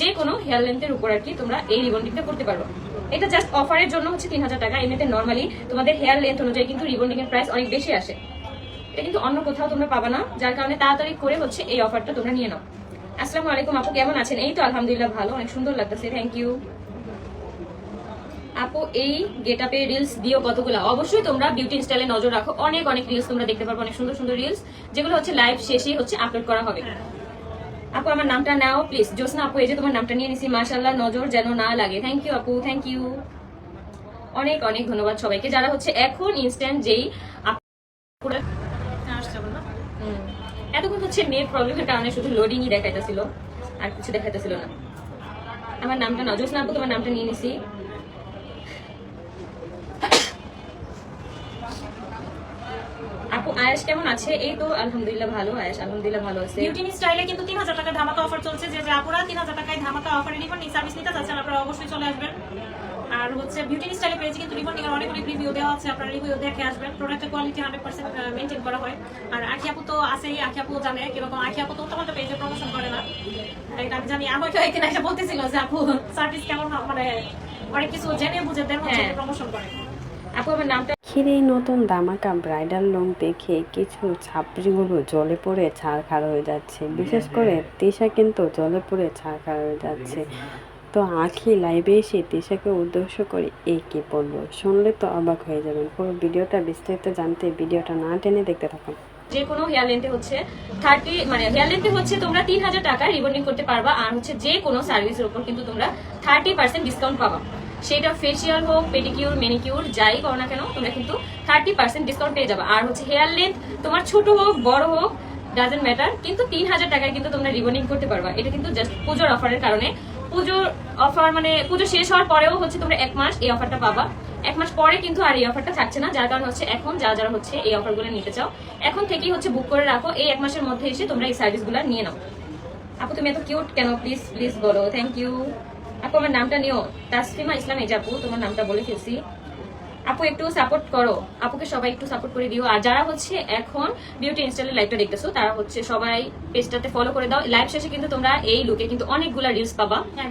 যে কোনো হেয়ার লেন্থের উপর আর কি তোমরা এই রিবন্ডিংটা করতে পারো। এটা জাস্ট অফারের জন্য হচ্ছে তিন হাজার টাকা, এমনিতে নর্মালি তোমাদের হেয়ার লেন্থ অনুযায়ী কিন্তু রিবন্ডিং এর প্রাইস অনেক বেশি আসে। এটা কিন্তু অন্য কোথাও তোমরা পাবা না, যার কারণে তাড়াতাড়ি করে হচ্ছে এই অফারটা তোমরা নিয়ে নাও। আসসালামু আলাইকুম আপু, কেমন আছেন? এই তো আলহামদুলিল্লাহ ভালো, অনেক সুন্দর লাগতেছে থ্যাংক ইউ আপু, এই গেট আপে রিলস দিও কতগুলো? অবশ্যই তোমরা বিউটি স্টাইলে নজর রাখো, অনেক অনেক রিলস তোমরা দেখতে পারবে, অনেক সুন্দর সুন্দর রিলস যেগুলো হচ্ছে লাইভ শেষেই হচ্ছে আপলোড করা হবে। আপু, আমার নামটা নাও প্লিজ জোসনা আপু, এই যে তোমার নামটা নিয়ে নিছি মাশাল্লাহ নজর যেন না লাগে। থ্যাংক ইউ আপু থ্যাংক ইউ অনেক অনেক ধন্যবাদ সবাইকে। যারা হচ্ছে এখন ইনস্ট্যান্ট যেই। এতক্ষণ হচ্ছে নেট প্রবলেমের কারণে শুধু লোডিংই দেখাইতেছিল, আর কিছু দেখাইতেছিল না। আমার নামটা না আপু, তোমার নামটা নিয়ে নিছি আপু আয়াস কেমন আছে? এই তো আলহামদুলিল্লাহ ভালো আয়াস আলহামদুলিল্লাহ ভালো আছে। বিউটি স্টাইলে কিন্তু তিন হাজার টাকা ধামাকা অফার চলছে। যে যে আপুরা তিন হাজার টাকায় ধামাকা অফারে রিবন সার্ভিস নিতে চাচ্ছেন আপনারা অবশ্যই চলে আসবেন। আর হচ্ছে বিউটি স্টাইলে পেয়েছে কিন্তু রিবন এর অনেক অনেক রিভিউ দেওয়া আছে আপনারা রিভিউ দেখে আসবেন। প্রোডাক্টের কোয়ালিটি হান্ড্রেড পার্সেন্ট মেনটেন করা হয়। আর আখি আপু তো আছেই আখি আপু জানে কীরকম আখি আপু তো তোমাদের পেজে প্রমোশন করে না। এটা আমি জানি আমাকে একদিন এসে বলতেছিল যে আপু সার্ভিস কেমন মানে অনেক কিছু জেনে বুঝে দেন হচ্ছে হ্যাঁ। প্রমোশন করে। আপু আমার নামটা আখির এই নতুন দামাকা ব্রাইডাল লুক দেখে কিছু ছাপড়িগুলো জলে পড়ে ছাড়খাড় হয়ে যাচ্ছে। বিশেষ করে তিশা কিন্তু জলে পড়ে ছাড়খাড় হয়ে যাচ্ছে। তো আঁখি লাইভে এসে তিশাকে উদ্দেশ্য করে এই কি বলব? শুনলে তো অবাক হয়ে যাবেন। পুরো ভিডিওটা বিস্তারিত জানতে ভিডিওটা না টেনে দেখতে থাকুন। যে কোনো হেয়ার লেন্থে হচ্ছে থার্টি মানে হেয়ার লেন্থে হচ্ছে তোমরা তিন হাজার টাকা রিবন্ডিং করতে পারবা। আর হচ্ছে যে কোনো সার্ভিসের উপর কিন্তু তোমরা থার্টি পার্সেন্ট ডিসকাউন্ট পাবা। সেটা ফেসিয়াল হোক পেডিকিউর মেনিকিউর যাই করো না কেন, তোমরা কিন্তু থার্টি পার্সেন্ট ডিসকাউন্ট পেয়ে যাবে। আর হচ্ছে হেয়ার লেন্থ তোমার ছোট হোক, বড় হোক ডাজেন্ট ম্যাটার কিন্তু তিন হাজার টাকায় কিন্তু তোমরা রিবন্ডিং করতে পারবা। এটা কিন্তু জাস্ট পুজোর অফারের কারণে। পুজোর অফার মানে পুজো শেষ হওয়ার পরেও হচ্ছে তোমরা এক মাস এই অফারটা পাবা। এক মাস পরে কিন্তু আর এই অফারটা থাকছে না, যার কারণে হচ্ছে এখন যারা যারা হচ্ছে এই অফারগুলো নিতে চাও, এখন থেকেই হচ্ছে বুক করে রাখো। এই এক মাসের মধ্যে এসে তোমরা এই সার্ভিসগুলো নিয়ে নাও। আপু, তুমি এত কিউট কেন? প্লিজ প্লিজ বলো। থ্যাংক ইউ আপু আমার নামটা নিও। তাসফিমা ইসলাম এই যে আপু তোমার নামটা বলে ফেলছি। আপু একটু সাপোর্ট করো। আপুকে সবাই একটু সাপোর্ট করে দিও। আর যারা হচ্ছে এখন বিউটি ইনস্টাইলের লাইভটা দেখতেছো তারা হচ্ছে সবাই পেজটাতে ফলো করে দাও। লাইভ শেষে কিন্তু তোমরা এই লুকে কিন্তু অনেকগুলা রিলস পাবা। হ্যাঁ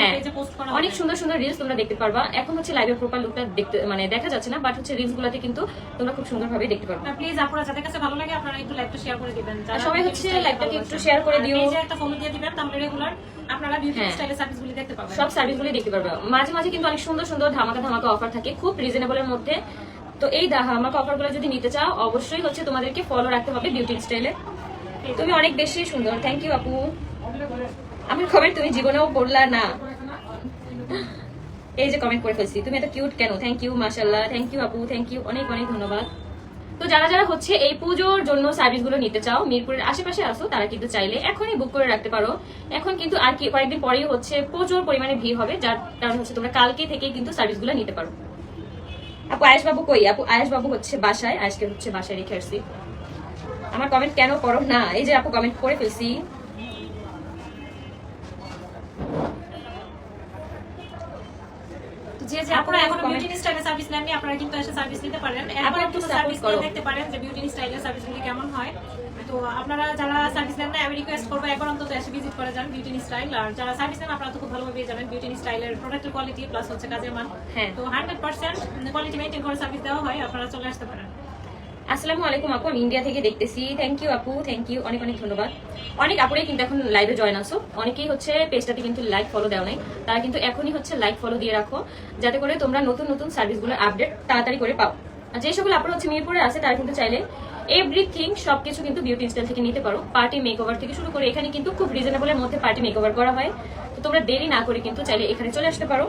হ্যাঁ। পেজে পোস্ট করা অনেক সুন্দর সুন্দর রিলস তোমরা দেখতে পারবা। এখন হচ্ছে লাইভের প্রপার লুকটা দেখতে মানে দেখা যাচ্ছে না বাট হচ্ছে রিলস গুলাতে কিন্তু তোমরা খুব সুন্দরভাবে দেখতে পারবা। প্লিজ আপনারা যাদের কাছে ভালো লাগে আপনারা একটু লাইভটা শেয়ার করে দিবেন। সবাই হচ্ছে live-টাকে একটু share করে দিও। পেজে একটা ফলো দিয়ে দিবেন তাহলে রেগুলার আপনারা বিউটি। স্টাইলের সার্ভিসগুলি দেখতে পাবেন। সব সার্ভিসগুলো দেখতে পারবে। মাঝে মাঝে কিন্তু অনেক সুন্দর সুন্দর ধামাকা ধামাকা অফার থাকে। খুব রিজনেবলের মধ্যে। তো এই ধামাকা অফারগুলো যদি নিতে চাও, অবশ্যই হচ্ছে তোমাদেরকে ফলো রাখতে হবে বিউটি স্টাইলে তুমি অনেক বেশি সুন্দর। থ্যাংক ইউ আপু। আমার কমেন্ট তুমি জীবনেও পড়লা না। এই যে কমেন্ট করে ফেলছি। তুমি এত কিউট কেন? থ্যাংক ইউ মাশাল্লাহ থ্যাংক ইউ আপু। থ্যাংক ইউ অনেক অনেক ধন্যবাদ। তো যারা যারা হচ্ছে এই পুজোর জন্য সার্ভিসগুলো নিতে চাও, মিরপুরের আশেপাশে আসো তারা কিন্তু চাইলে এখনই বুক করে রাখতে পারো। এখন কিন্তু আর কি কয়েকদিন পরেই হচ্ছে প্রচুর পরিমাণে ভিড় হবে, যার কারণ হচ্ছে তোমরা কালকে থেকেই কিন্তু সার্ভিসগুলো নিতে পারো। আপু আয়েশ বাবু কই? আপু আয়েশ বাবু হচ্ছে বাসায় আজকে হচ্ছে বাসায় রেখে আসছি। আমার কমেন্ট কেন করো না? এই যে আপু কমেন্ট করে ফেলছি। যে যে আপনারা এখনও বিউটি স্টাইলের সার্ভিস নেননি আপনারা কিন্তু এসে সার্ভিস নিতে পারেন। একবার একটু একটু সার্ভিস করো। দেখতে পারেন যে বিউটি স্টাইলের সার্ভিসগুলি কেমন হয়। তো আপনারা যারা সার্ভিস নেন না আমি রিকোয়েস্ট করব একবার অন্তত এসে ভিজিট করে যান বিউটি স্টাইল আর যারা সার্ভিস নেন আপনারা তো খুব ভালোভাবে পেয়ে যাবেন বিউটি স্টাইলের প্রোডাক্টের কোয়ালিটি প্লাস হচ্ছে কাজের মান। হ্যাঁ। তো হান্ড্রেড পার্সেন্ট কোয়ালিটি মেনটেন করে সার্ভিস দেওয়া হয় আপনারা চলে আসতে পারেন। আসসালামু আলাইকুম আপু, আমি ইন্ডিয়া থেকে দেখতেছি। থ্যাংক ইউ আপু থ্যাংক ইউ অনেক অনেক ধন্যবাদ। অনেক আপুরাই কিন্তু এখন লাইভে জয়েন আসো অনেকেই হচ্ছে পেজটাতে কিন্তু লাইক ফলো দেওয়া নাই। তারা কিন্তু এখনই হচ্ছে লাইক ফলো দিয়ে রাখো, যাতে করে তোমরা নতুন নতুন সার্ভিসগুলো আপডেট তাড়াতাড়ি করে পাও। আর যে সকল আপুরা হচ্ছে মিরপুরে আছে, তারা কিন্তু চাইলে এভরিথিং সবকিছু কিন্তু বিউটি স্টাইল থেকে নিতে পারো। পার্টি মেকওভার থেকে শুরু করে এখানে কিন্তু খুব রিজনেবলের মধ্যে পার্টি মেকওভার করা হয়। তো তোমরা দেরি না করে কিন্তু চাইলে এখানে চলে আসতে পারো।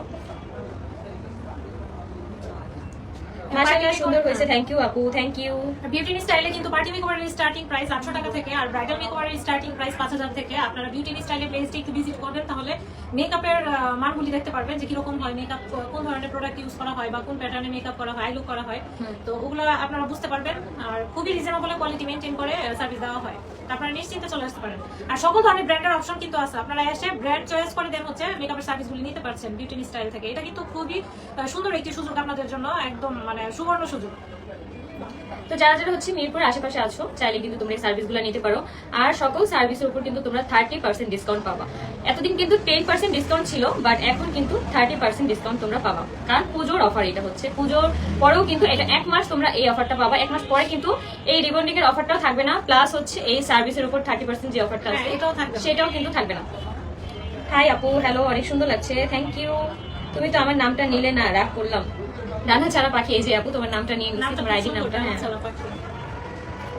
মাশাআল্লাহ সুন্দর হয়েছে। থ্যাংক ইউ আপু থ্যাংক ইউ বিউটি স্টাইলে কিন্তু পার্টি মেকওভারের স্টার্টিং প্রাইস আটশো টাকা থেকে আর ব্রাইডাল মেকওভারের স্টার্টিং প্রাইস পাঁচ হাজার থেকে। আপনারা বিউটি স্টাইলের পেজটি একটু ভিজিট করবেন তাহলে মেকআপের মানগুলি দেখতে পারবেন যে কীরকম হয় মেকআপ কোন ধরনের প্রোডাক্ট ইউজ করা হয় বা কোন প্যাটার্নে মেকআপ করা হয় লুক করা হয়। তো ওগুলো আপনারা বুঝতে পারবেন আর খুবই রিজনেবল কোয়ালিটি মেনটেন করে সার্ভিস দেওয়া হয়। আপনারা নিশ্চিন্তে চলে আসতে পারেন। আর সকল ধরনের ব্র্যান্ডের অপশন কিন্তু আছে। আপনারা এসে ব্র্যান্ড চয়েস করে দেন হচ্ছে মেকআপের সার্ভিসগুলি নিতে পারছেন বিউটি স্টাইল থেকে। এটা কিন্তু খুবই সুন্দর একটি সুযোগ আপনাদের জন্য একদম মানে সুবর্ণ সুযোগ। তো যারা যারা হচ্ছে মিরপুর আশেপাশে আছো চাইলে কিন্তু তোমরা এই সার্ভিসগুলো নিতে পারো। আর সকল সার্ভিসের উপর কিন্তু তোমরা থার্টি পার্সেন্ট ডিসকাউন্ট পাবা। এতদিন কিন্তু টেন পার্সেন্ট ডিসকাউন্ট ছিল বাট এখন কিন্তু থার্টি পার্সেন্ট ডিসকাউন্ট তোমরা পাবা। কারণ পুজোর অফার এটা হচ্ছে। পুজোর পরেও কিন্তু এটা এক মাস তোমরা এই অফারটা পাবা। এক মাস পরে কিন্তু এই রিবন্ডিং এর অফারটাও থাকবে না। প্লাস হচ্ছে এই সার্ভিসের উপর থার্টি পার্সেন্ট যে অফারটা আছে হ্যাঁ, এটাও থাকবে। সেটাও কিন্তু থাকবে না। হাই আপু হ্যালো অনেক সুন্দর লাগছে। থ্যাংক ইউ তুমি তো আমার নামটা নিলে না রাগ করলাম। রান্না ছাড়া পাখি এই যে আপু তোমার নামটা নিয়ে নিচ্ছি তোমার আইডি নামটা হ্যাঁ।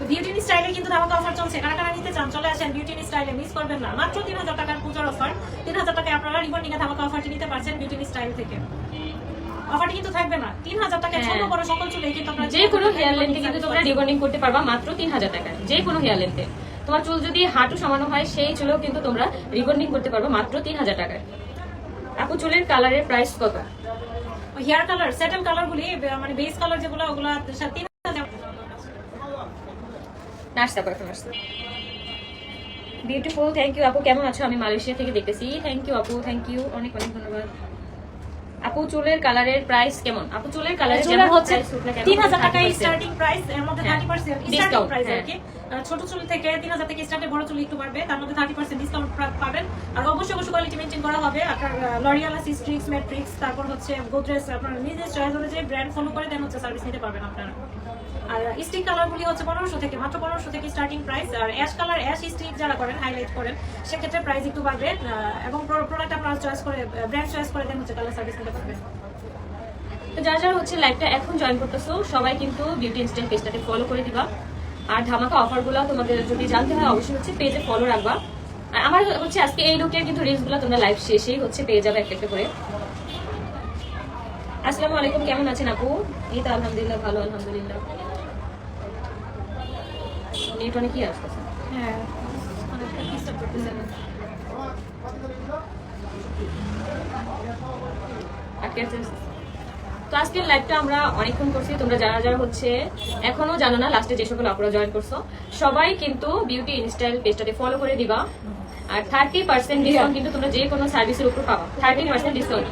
বিউটি স্টাইলে কিন্তু ধামাকা অফার চলছে। কারা কারা নিতে চান চলে আসেন বিউটি স্টাইলে মিস করবেন না। মাত্র তিন হাজার টাকার পুজোর অফার তিন হাজার টাকায় আপনারা রিবন্ডিং এ ধামাকা অফারটি নিতে পারছেন বিউটি স্টাইল থেকে। অফারটি কিন্তু থাকবে না। তিন হাজার টাকায় ছোট হ্যাঁ। বড় সকল চুলে কিন্তু আপনারা যে কোনো হেয়ার লেন্থে কিন্তু তোমরা রিবন্ডিং করতে পারবা মাত্র তিন হাজার টাকায়। যে কোনো হেয়ার লেন্থে তোমার চুল যদি হাঁটু সমানো হয় সেই চুলেও কিন্তু তোমরা রিবন্ডিং করতে পারবা মাত্র তিন হাজার টাকায়। আপু চুলের কালারের প্রাইস কত? হেয়ার কালার সেটেল কালার গুলি মানে বেস কালার যেগুলো ওগুলো তিন হাজার নাস্তা করে নাস্তা বিউটিফুল থ্যাংক ইউ আপু কেমন আছো? আমি মালয়েশিয়া থেকে দেখতেছি। থ্যাংক ইউ আপু থ্যাংক ইউ অনেক অনেক ধন্যবাদ। আপু চুলের কালারের প্রাইস কেমন? আপু চুলের কালারের চুলের হচ্ছে তিন হাজার টাকায় 30% স্টার্টিং প্রাইস এর মধ্যে হ্যাঁ, থার্টি পার্সেন্ট স্টার্টিং প্রাইস আর হ্যাঁ। কি। ছোট চুল থেকে তিন হাজার থেকে স্টার্টে বড় চুল একটু বাড়বে। তার মধ্যে থার্টি পার্সেন্ট ডিসকাউন্ট পাবেন। আর অবশ্যই অবশ্যই কোয়ালিটি মেনটেন করা হবে। আপনার লরিয়াল সিস্ট্রিক্স ম্যাট্রিক্স তারপর হচ্ছে গোদরেজ আপনার নিজের চয়েস অনুযায়ী ব্র্যান্ড ফলো করে দেন হচ্ছে সার্ভিস নিতে পারবেন আপনারা। আর স্টিক কালার গুলি হচ্ছে পনেরোশো থেকে, মাত্র পনেরোশো থেকে স্টার্টিং প্রাইস আর অ্যাশ কালার অ্যাশ স্টিক যারা করেন হাইলাইট করেন, সেক্ষেত্রে প্রাইস একটু বাড়বে। এবং প্রোডাক্ট আপনারা চয়েস করে ব্র্যান্ড চয়েস করে দেন হচ্ছে কালার সার্ভিস নিতে পারবেন। যারা যারা হচ্ছে লাইভটা এখন জয়েন করতেছো, সবাই কিন্তু বিউটি ইনস্ট্যান্ট পেজটাকে ফলো করে দিবা। আর ধামাকা অফারগুলো তোমাদের যদি জানতে হয় অবশ্যই হচ্ছে পেজে ফলো রাখবা। আর আমার হচ্ছে আজকে এই লোকের কিন্তু রিলসগুলো তোমরা লাইভ শেষেই হচ্ছে পেয়ে যাবে একটা একটা করে। আসসালামু আলাইকুম কেমন আছেন আপু? এই তো আলহামদুলিল্লাহ ভালো আলহামদুলিল্লাহ। নেট আসতেছে হ্যাঁ। আটকে আছে। তো আজকের লাইভটা আমরা অনেকক্ষণ করছি, তোমরা যারা যারা হচ্ছে এখনও জানো না লাস্টে যে সকল আপনারা জয়েন করছ, সবাই কিন্তু বিউটি ইনস্টাইল পেজটাতে ফলো করে দিবা। আর থার্টি পার্সেন্ট ডিসকাউন্ট কিন্তু তোমরা যে কোনো সার্ভিসের উপর পাবা। Thirty percent discount